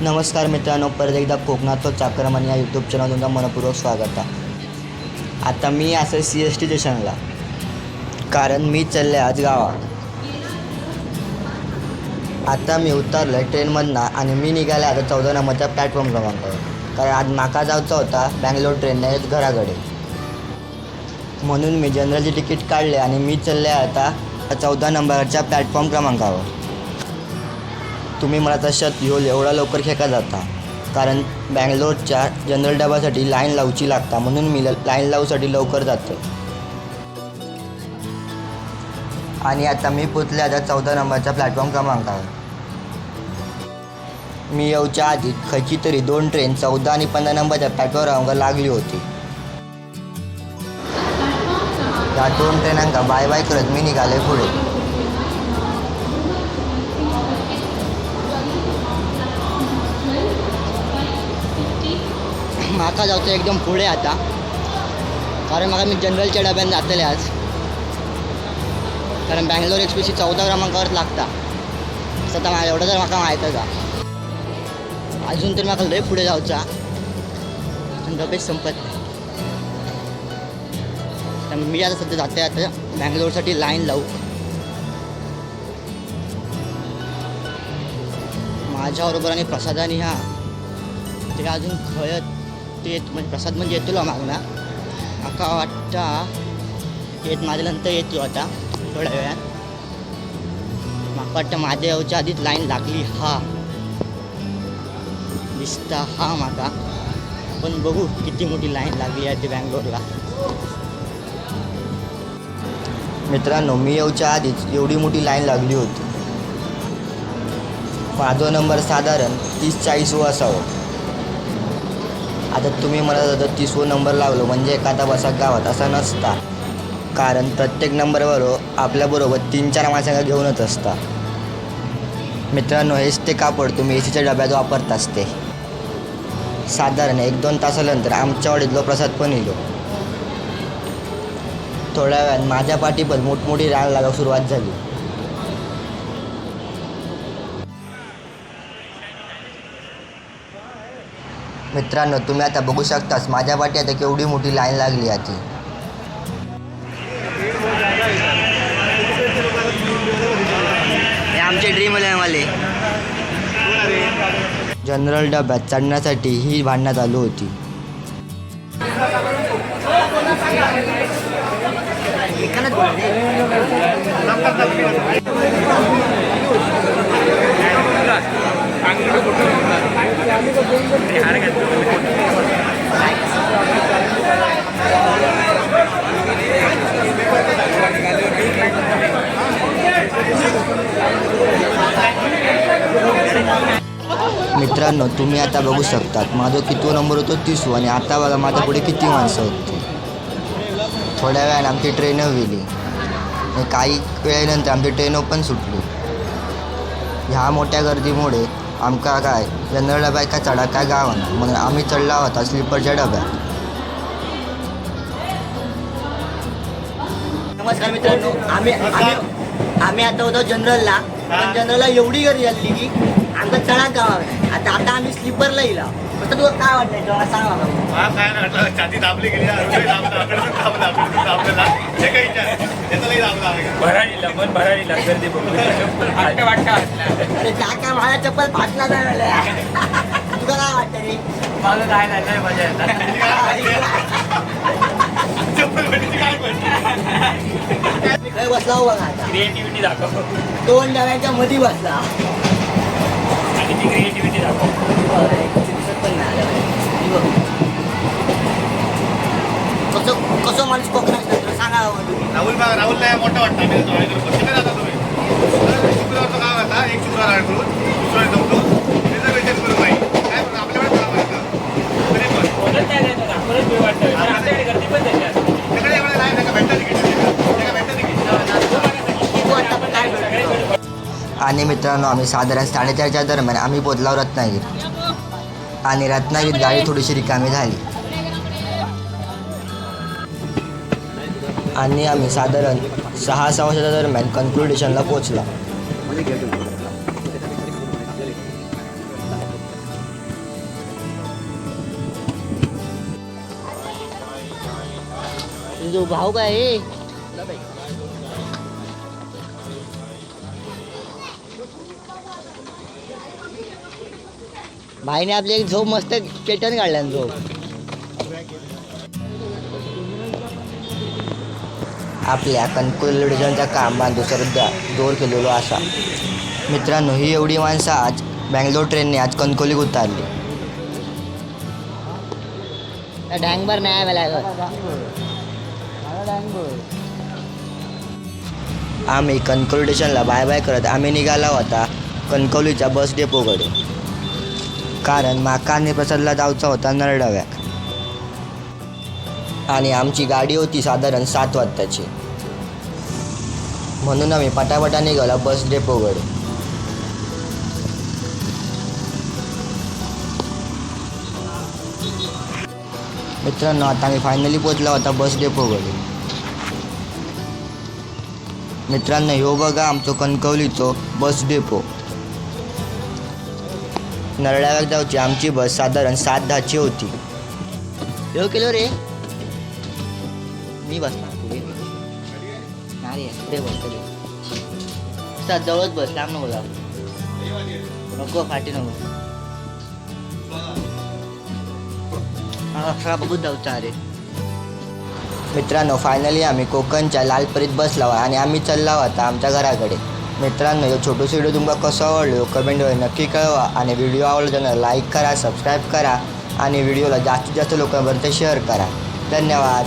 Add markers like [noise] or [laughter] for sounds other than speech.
नमस्कार मित्रांनो परत एकदा कोकणात तो चाक्रमण या यूट्यूब चॅनल तुमचा मनपूर्वक स्वागत आहे. आता मी असं सी एस टी स्टेशनला कारण मी चालले आज गावात. आता मी उतरलं आहे ट्रेनमधनं आणि मी निघाले आता चौदा नंबरच्या प्लॅटफॉर्म क्रमांकावर. कारण आज माका जायचा होता बँगलोर ट्रेनने घराकडे. म्हणून मी जनरलची तिकीट काढले आणि मी चालले आता चौदा नंबरच्या प्लॅटफॉर्म क्रमांकावर. तुम्ही मला तशात येऊ एवढा लवकर खेका जाता. कारण बँगलोरच्या जनरल डब्यासाठी लाईन लावची लागता म्हणून मी लाईन लावूसाठी लवकर जातो आणि आता मी पोचले आता चौदा नंबरच्या प्लॅटफॉर्म क्रमांकावर. मी येऊच्या आधी खयची तरी दोन ट्रेन चौदा आणि पंधरा नंबरच्या प्लॅटफॉर्मवर लागली होती. त्या दोन ट्रेनांका बाय बाय करत मी निघाले पुढे. माका जातो एकदम पुढे आता. कारण म्हाका मी जनरलच्या डब्यात जातले आज. कारण बँगलोर एक्सप्रेस ही चौदा क्रमांकावर लागता. असं तर एवढं तर म्हाका माहीतच आसा अजून तर म्हाका लय पुढे जाऊचा. पण डबेच संपत आणि मी आता सध्या जाते आता बँगलोरसाठी लाईन लावू. माझ्याबरोबर आणि प्रसादाने हा ते अजून खळत ते येत म्हणजे प्रसाद म्हणजे येतो मागनं अका वाटता येत माझ्या नंतर येतो आता थोड्या वेळात. मला वाटतं माझ्या आधीच लाईन लागली. हा. दिसता हा माका पण बघू किती मोठी लाईन लागली आहे ते बँगलोरला. मित्रांनो मी येऊच्या आधीच एवढी मोठी लाईन लागली होती. माझा नंबर साधारण तीस चाळीस व असावं. आता तुम्ही मला जर तीसवं नंबर लावलो म्हणजे एखादा बसा गावात असा नसता. कारण प्रत्येक नंबरवर आपल्याबरोबर तीन चार माणसांना घेऊनच असता. मित्रांनो हेच ते कापड तुम्ही ए सीच्या डब्यात वापरत असते साधारण एक दोन तासानंतर आमच्या वाडीतलो प्रसाद पण येलो थोड्या वेळात माझ्या पाठी पण मोठमोठी रांग लागायला सुरुवात झाली. मित्रांनो तुम्ही आता बघू शकताच माझ्या पाठी आता केवढी मोठी लाईन लागली आहे ती आमचे ड्रीम आले जनरल डब्यात चढण्यासाठी ही भांडणं चालू होती. मित्रांनो तुम्ही आता बघू शकतात माझा किती नंबर होतो? तीसवा आणि आता बघा माझ्या पुढे किती माणसं होत? थोड्या वेळाने आमची ट्रेन गेली काही वेळेनंतर आमची ट्रेन पण सुटली. ह्या मोठ्या गर्दीमुळे आमका काय जनरल डब्यात काय चढा काय गावाना. म्हणून आम्ही चढला होता स्लीपरच्या डब्यात. नमस्कार मित्रांनो आम्ही आम्ही आम्ही आता होतो जनरलला पण जनरलला एवढी गर्दी झाली की आमचा चढा गावा आता आता आम्ही स्लीपरला येईल तुला काय वाटतंय तुला? सांग मला हा काय ना वाटलं. छाती दाबली गेली. हृदय दाबलं आकडे दाबलं आकडे दाबलेला हे काही विचार त्याचाही दाबला आहे. भराडीला मन भराडीला गर्दी बघून वाटतं वाटतं अरे त्या काय माझ्या चप्पल नाही मला तुला काय वाटतं रे? माझं [laughs] काय नाही लय मजा येतात चप्पल काय बसला हो बघा आता. क्रिएटिव्हिटी दाखव. दोन डब्यांच्या मध्ये बसला. आणि ती क्रिएटिव्हिटी दाखव. राहुल मोठं वाटतं. आम्ही जातो. जाता तुम्ही? शुक्रवारचं आता. एक शुक्रवार दुसरा जमतो रिझर्वेशन करून नाही काय आपल्याकडे काम आहे तरी पण. तिकडे एवढं नाही भेटतं तिकीट भेटतं तिकीट आणि मित्रांनो आम्ही साधारण साडेचारच्या दरम्यान आम्ही पोचलो रत्नागिरी. आणि रत्नागिरीत गाडी थोडीशी रिकामी झाली. आणि आम्ही साधारण सहा सहा वर्षाच्या दरम्यान कन्क्लुडेशनला पोचला जो भाऊ काय भाईने आपली एक झोप मस्त केटन काढल्या झोप. आपल्या कन्क्लुडेशनचा काम बांधू सध्या जोर केलेलो असा मित्रांनो ही एवढी माणसं आज बँगलोर ट्रेनने आज कणकोलीत उतारली. डँगभर नाही मला आम्ही कन्क्लुडेशनला बाय बाय करत आम्ही निघाला होता कणकवलीच्या बस डेपोकडे कारण माका आणि प्रसादला जायचा होता नरडव्याक. आणि आमची गाडी होती साधारण सात वाजताची. म्हणून आम्ही पटापटा निघाला बस डेपोकडे. मित्रांनो आता आम्ही फायनली पोचला होता बस डेपोकडे. मित्रांनो ह्यो बघा आमचो कणकवलीचो बस डेपो. नरळ्यावर जाऊची आमची बस साधारण सात दहाची होती. ह्यो केलो रे? मी बसणार पुढे नाही रे पुढे बस सर जवळच बस लांब नको जाऊ. नको फाटी नको. हा, बघून जाऊ रे. मित्रांनो फायनली आम्ही कोकणच्या लालपरीत बसला आणि आम्ही चालला होता आमच्या घराकडे. मित्रांनो यो छोटूस व्हिडिओ तुमका कसो आवडलो कमेंटवर नक्की कळवा आणि व्हिडिओ आवडला त्यांना लाईक करा सबस्क्राईब करा आणि व्हिडिओला जास्तीत जास्त लोकांपर्यंत शेअर करा. धन्यवाद.